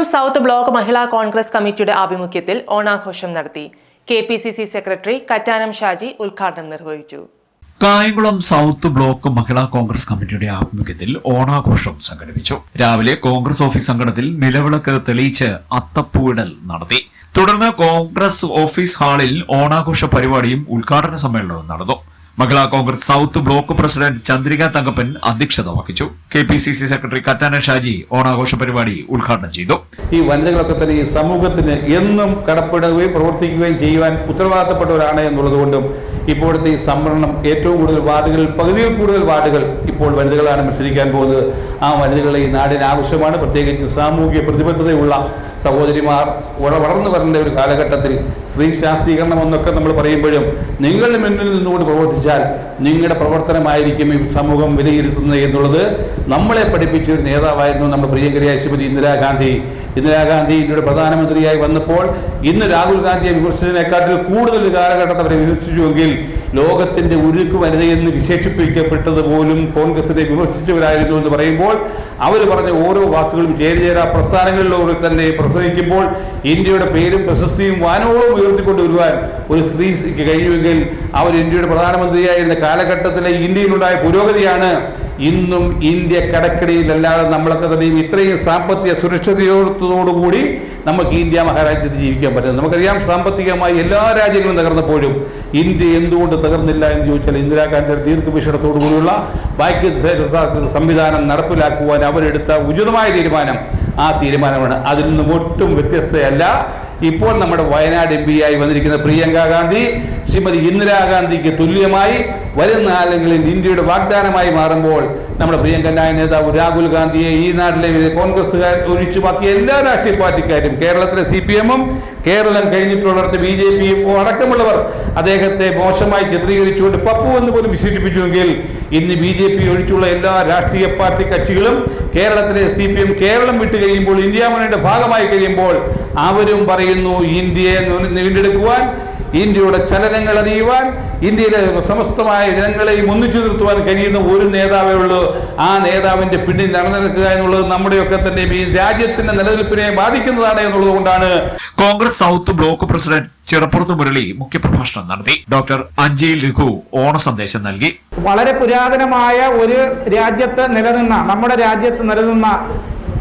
Kayamkulam south block Mahila Congress കമ്മിറ്റിയുടെ ആഭിമുഖ്യത്തിൽ ഓണാഘോഷം നടത്തി. K P C C secretary Kattanam Shaji ഉദ്ഘാടനം നിർവഹിച്ചു. Kayamkulam south block Mahila Congress കമ്മിറ്റിയുടെ ആഭിമുഖ്യത്തിൽ ഓണാഘോഷം സംഘടിപ്പിച്ചു. രാവിലെ കോൺഗ്രസ് ഓഫീസ് അങ്കണത്തിൽ നിലവിളക്ക് തെളിയിച്ച് അത്തപ്പൂവിടൽ നടത്തി. തുടർന്ന് കോൺഗ്രസ് ഓഫീസ് ഹാളിൽ ഓണാഘോഷ പരിപാടിയും ഉദ്ഘാടന സമ്മേളനവും നടന്നു. Mahila Congress south block president Chandrika Thankappan അധ്യക്ഷത വഹിച്ചു. K P C C secretary Kattana Shaji ഓണാഘോഷ പരിപാടി ഉദ്ഘാടനം ചെയ്തു. ഈ വനിതകളൊക്കെ തന്നെ ഈ സമൂഹത്തിന് എന്നും കടപ്പെടുകയും പ്രവർത്തിക്കുകയും ചെയ്യുവാൻ ഉത്തരവാദിത്തപ്പെട്ടവരാണ് എന്നുള്ളതുകൊണ്ടും ഇപ്പോഴത്തെ ഈ സംവരണം ഏറ്റവും കൂടുതൽ വാർഡുകളിൽ പകുതിയിൽ കൂടുതൽ വാർഡുകൾ ഇപ്പോൾ വനിതകളാണ് മത്സരിക്കാൻ പോകുന്നത്. ആ വനിതകളെ ഈ നാടിന് ആവശ്യമാണ്. പ്രത്യേകിച്ച് സാമൂഹിക പ്രതിബദ്ധതയുള്ള സഹോദരിമാർ വളർന്നു വരേണ്ട ഒരു കാലഘട്ടത്തിൽ സ്ത്രീ ശാസ്ത്രീകരണം എന്നൊക്കെ നമ്മൾ പറയുമ്പോഴും നിങ്ങളുടെ മുന്നിൽ നിന്നുകൊണ്ട് പ്രവർത്തിച്ചാൽ നിങ്ങളുടെ പ്രവർത്തനമായിരിക്കും ഈ സമൂഹം വിലയിരുത്തുന്നത് എന്നുള്ളത് നമ്മളെ പഠിപ്പിച്ച ഒരു നേതാവായിരുന്നു നമ്മുടെ പ്രിയങ്കരിയായ ശ്രീമതി ഇന്ദിരാഗാന്ധി. ഇന്ദിരാഗാന്ധി ഇന്ത്യയുടെ പ്രധാനമന്ത്രിയായി വന്നപ്പോൾ ഇന്ന് രാഹുൽ ഗാന്ധിയെ വിമർശിച്ചതിനെക്കാട്ടിൽ കൂടുതൽ കാലഘട്ടത്തിൽ അവരെ വിമർശിച്ചുവെങ്കിൽ ലോകത്തിന്റെ ഉരുക്ക് വനിതയെന്ന് വിശേഷിപ്പിക്കപ്പെട്ടത് പോലും കോൺഗ്രസിനെ വിമർശിച്ചവരായിരുന്നു എന്ന് പറയുമ്പോൾ അവർ പറഞ്ഞ ഓരോ വാക്കുകളും ചേരിചേരാ പ്രസ്ഥാനങ്ങളിലൂടെ തന്നെ പ്രസംഗിക്കുമ്പോൾ ഇന്ത്യയുടെ പേരും പ്രശസ്തിയും വാനോളം ഉയർത്തിക്കൊണ്ട് വരുവാൻ ഒരു സ്ത്രീക്ക് കഴിയുമെങ്കിൽ അവർ ഇന്ത്യയുടെ പ്രധാനമന്ത്രിയായിരുന്ന കാലഘട്ടത്തിലെ ഇന്ത്യയിലുണ്ടായ പുരോഗതിയാണ് ഇന്നും ഇന്ത്യ കടക്കടിയിലല്ലാതെ നമ്മളൊക്കെ തന്നെയും ഇത്രയും സാമ്പത്തിക സുരക്ഷിതയോടത്തോടുകൂടി നമുക്ക് ഇന്ത്യ മഹാരാജ്യത്ത് ജീവിക്കാൻ പറ്റും നമുക്കറിയാം സാമ്പത്തികമായി എല്ലാ രാജ്യങ്ങളും തകർന്നപ്പോഴും ഇന്ത്യ എന്തുകൊണ്ട് തകർന്നില്ല എന്ന് ചോദിച്ചാൽ ഇന്ദിരാഗാന്ധിയുടെ ദീർഘവീക്ഷണത്തോടുകൂടിയുള്ള ബാക്കി സംവിധാനം നടപ്പിലാക്കുവാൻ അവരെടുത്ത ഉചിതമായ തീരുമാനം ആ തീരുമാനമാണ്. അതിൽ നിന്നും ഒട്ടും വ്യത്യസ്തയല്ല. ഇപ്പോൾ നമ്മുടെ വയനാട് എം പി ആയി വന്നിരിക്കുന്ന പ്രിയങ്ക ഗാന്ധി ശ്രീമതി ഇന്ദിരാഗാന്ധിക്ക് തുല്യമായി വരുന്ന കാലങ്ങളിൽ ഇന്ത്യയുടെ വാഗ്ദാനമായി മാറുമ്പോൾ നമ്മുടെ പ്രിയങ്കനായ നേതാവ് രാഹുൽ ഗാന്ധിയെ ഈ നാട്ടിലെ കോൺഗ്രസ്സുകാർ ഒഴിച്ചു ബാക്കി എല്ലാ രാഷ്ട്രീയ പാർട്ടിക്കാരും കേരളത്തിലെ സി പി എമ്മും കേരളം കഴിഞ്ഞിട്ടുള്ളവർക്ക് ബി ജെ പിയും അടക്കമുള്ളവർ അദ്ദേഹത്തെ മോശമായി ചിത്രീകരിച്ചുകൊണ്ട് പപ്പു എന്ന് പോലും വിശേഷിപ്പിച്ചുവെങ്കിൽ ഇന്ന് ബി ജെ പി ഒഴിച്ചുള്ള എല്ലാ രാഷ്ട്രീയ പാർട്ടി കക്ഷികളും കേരളത്തിലെ സി പി എം കേരളം വിട്ട് കഴിയുമ്പോൾ ഇന്ത്യ മുന്നണിയുടെ ഭാഗമായി കഴിയുമ്പോൾ അവരും പറയുന്നു ഇന്ത്യയെ വീണ്ടെടുക്കുവാൻ ഇന്ത്യയുടെ ചലനങ്ങൾ അറിയുവാൻ ഇന്ത്യയിലെ സമസ്തമായ ജനങ്ങളെയും ഒന്നിച്ചു നിർത്തുവാൻ കഴിയുന്ന ഒരു നേതാവേ ഉള്ളൂ. ആ നേതാവിന്റെ പിന്നിൽ നടന്നെടുക്കുക എന്നുള്ളത് നമ്മുടെയൊക്കെ തന്നെ ഈ രാജ്യത്തിന്റെ നിലനിൽപ്പിനെ ബാധിക്കുന്നതാണ് എന്നുള്ളത് കൊണ്ടാണ് Congress south block president Chirappurathu Murali മുഖ്യപ്രഭാഷണം നടത്തി. ഡോക്ടർ അഞ്ജയിൽ രഘു ഓണ സന്ദേശം നൽകി. വളരെ പുരാതനമായ ഒരു രാജ്യത്ത് നിലനിന്ന നമ്മുടെ രാജ്യത്ത് നിലനിന്ന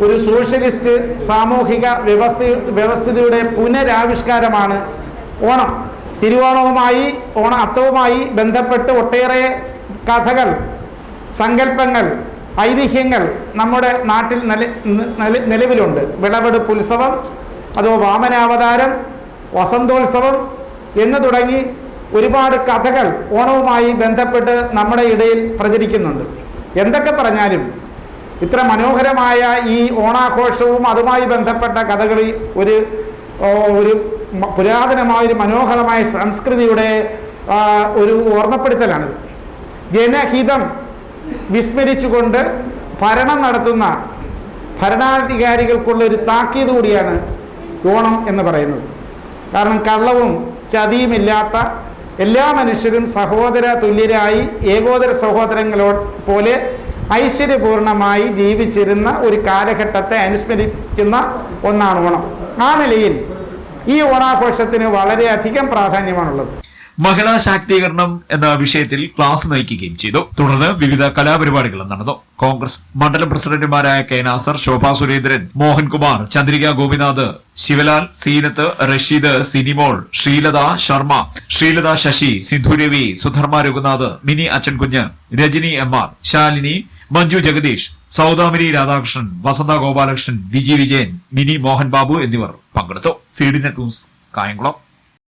ഒരു സോഷ്യലിസ്റ്റ് സാമൂഹിക വ്യവസ്ഥ വ്യവസ്ഥിതിയുടെ പുനരാവിഷ്കാരമാണ് ഓണം. തിരുവോണവുമായി ഓണ അത്തവുമായി ബന്ധപ്പെട്ട് ഒട്ടേറെ കഥകൾ സങ്കല്പങ്ങൾ ഐതിഹ്യങ്ങൾ നമ്മുടെ നാട്ടിൽ നില നില- നിലവിലുണ്ട്. വിളവെടുപ്പ് ഉത്സവം അതോ വാമനാവതാരം വസന്തോത്സവം എന്ന് തുടങ്ങി ഒരുപാട് കഥകൾ ഓണവുമായി ബന്ധപ്പെട്ട് നമ്മുടെ ഇടയിൽ പ്രചരിക്കുന്നുണ്ട്. എന്തൊക്കെ പറഞ്ഞാലും ഇത്ര മനോഹരമായ ഈ ഓണാഘോഷവും അതുമായി ബന്ധപ്പെട്ട കഥകളി ഒരു ഒരു പുരാതനമായ ഒരു മനോഹരമായ സംസ്കൃതിയുടെ ഒരു ഓർമ്മപ്പെടുത്തലാണ്. ജനഹിതം വിസ്മരിച്ചുകൊണ്ട് ഭരണം നടത്തുന്ന ഭരണാധികാരികൾക്കുള്ള ഒരു താക്കീത് കൂടിയാണ് ഓണം എന്ന് പറയുന്നത്. കാരണം കള്ളവും ചതിയുമില്ലാത്ത എല്ലാ മനുഷ്യരും സഹോദര തുല്യരായി ഏകോദര സഹോദരങ്ങളോ പോലെ ഐശ്വര്യപൂർണമായി ജീവിച്ചിരുന്ന ഒരു കാലഘട്ടത്തെ അനുസ്മരിക്കുന്ന ഒന്നാണ് ഓണം. ആ നിലയിൽ ഈ ഓണാഘോഷത്തിന് വളരെയധികം പ്രാധാന്യമാണുള്ളത്. മഹിളാ ശാക്തീകരണം എന്ന വിഷയത്തിൽ ക്ലാസ് നയിക്കുകയും ചെയ്തു. തുടർന്ന് വിവിധ കലാപരിപാടികളും നടന്നു. കോൺഗ്രസ് മണ്ഡലം പ്രസിഡന്റുമാരായ K Nasar Shobha Surendran Mohankumar Chandrika Gopinath Sivalal Seenath Rasheed Sinimol Sreelatha Sharma Sreelatha Sasi Sindhu Ravi Sudharma Raghunath Mini Achankunju Rajani M R Shalini Manju Jagadish Soudamini Radhakrishnan Vasantha Gopalakrishnan Viji Vijayan Mini Mohan Babu എന്നിവർ പങ്കെടുത്തു. C net news Kayamkulam.